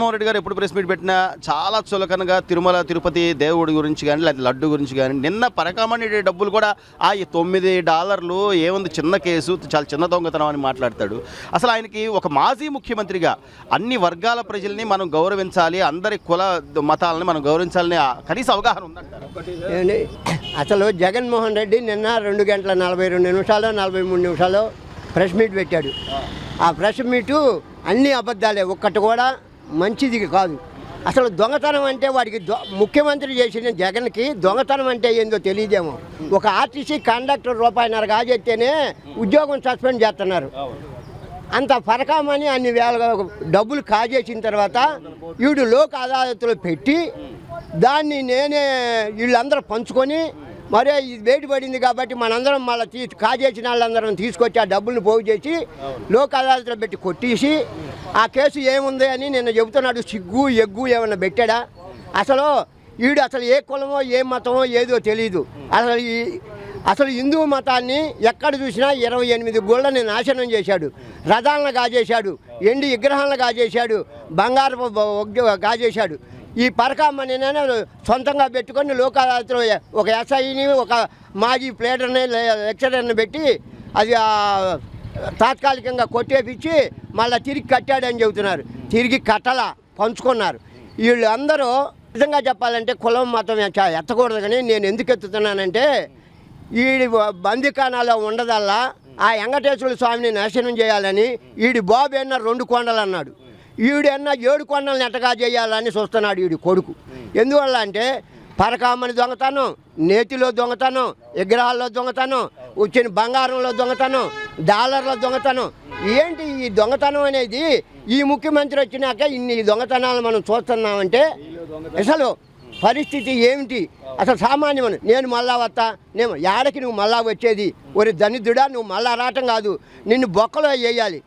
జగన్మోహన్ రెడ్డి గారు ఎప్పుడు press meet పెట్టినా చాలా చులకనగా తిరుమల తిరుపతి దేవుడి గురించి కానీ లేదా లడ్డు గురించి కానీ నిన్న పరకామణి డబ్బులు కూడా ఆ తొమ్మిది డాలర్లు ఏముంది చిన్న కేసు చాలా చిన్న దొంగతనం అని మాట్లాడతాడు. అసలు ఆయనకి ఒక మాజీ ముఖ్యమంత్రిగా అన్ని వర్గాల ప్రజల్ని మనం గౌరవించాలి అందరి కుల మతాలని మనం గౌరవించాలని కనీస అవగాహన ఉందంటారు? అసలు జగన్మోహన్ రెడ్డి నిన్న రెండు గంటల నలభై రెండు నిమిషాలు నలభై మూడు నిమిషాలు ప్రెస్ మీట్ పెట్టాడు. ఆ ప్రెస్ మీటు అన్ని అబద్ధాలే ఒక్కటి కూడా మంచిది కాదు. అసలు దొంగతనం అంటే వాడికి దొ- ముఖ్యమంత్రి చేసిన జగన్కి దొంగతనం అంటే ఏందో తెలియదేమో. ఒక ఆర్టీసీ కండక్టర్ రూపాయిన్నర కాజెత్తేనే ఉద్యోగం సస్పెండ్ చేస్తున్నారు అంత పరకామని అన్ని వేల డబ్బులు కాజేసిన తర్వాత వీడు లోక్ అదాలత్లో పెట్టి దాన్ని నేనే వీళ్ళందరూ పంచుకొని మరే ఇది వేడి పడింది కాబట్టి మనందరం మళ్ళీ తీ కాజేసిన వాళ్ళందరం తీసుకొచ్చి ఆ డబ్బుల్ని పోగు చేసి లోక్ అదాలత్లో పెట్టి కొట్టేసి ఆ కేసు ఏముంది అని నిన్న చెబుతున్నాడు సిగ్గు ఎగ్గు ఏమన్నా పెట్టాడా? అసలు వీడు అసలు ఏ కులమో ఏ మతమో ఏదో తెలియదు అసలు ఈ అసలు హిందూ మతాన్ని ఎక్కడ చూసినా ఇరవై ఎనిమిది గుళ్ళని నాశనం చేశాడు. రథాలను కాజేశాడు. ఎండి విగ్రహాలను కాజేశాడు. బంగారు కాజేశాడు. ఈ పరకామని సొంతంగా పెట్టుకొని లోకాదాలతో ఒక ఎస్ఐని ఒక మాజీ ప్లేటర్ని లెక్చరర్ని పెట్టి అది తాత్కాలికంగా కొట్టేపించి మళ్ళీ తిరిగి కట్టాడని చెబుతున్నారు. తిరిగి కట్టల పంచుకున్నారు. వీళ్ళు అందరూ నిజంగా చెప్పాలంటే కులం మతం ఎత్తకూడదు కానీ నేను ఎందుకు ఎత్తుతున్నానంటే వీడి బందికాణాలో ఉండదల్లా ఆ వెంకటేశ్వర స్వామిని నాశనం చేయాలని వీడి బాబు అన్న రెండు కొండలు అన్నాడు. ఈడన్నా ఏడు కొండలను ఎట్టగా చేయాలని చూస్తున్నాడు ఈడు కొడుకు. ఎందువల్ల అంటే పరకామని దొంగతనం నేతిలో దొంగతనం విగ్రహాల్లో దొంగతనం వచ్చిన బంగారంలో దొంగతనం డాలర్ల దొంగతనం. ఏంటి ఈ దొంగతనం అనేది? ఈ ముఖ్యమంత్రి వచ్చినాక ఇన్ని దొంగతనాలు మనం చూస్తున్నామంటే అసలు పరిస్థితి ఏమిటి? అసలు సామాన్యమని నేను మళ్ళా వస్తా నేను ఏడకి నువ్వు మళ్ళా వచ్చేది? ఒరి దనిద్రుడా నువ్వు మళ్ళా రావటం కాదు. నిన్ను బొక్కలో వేయాలి.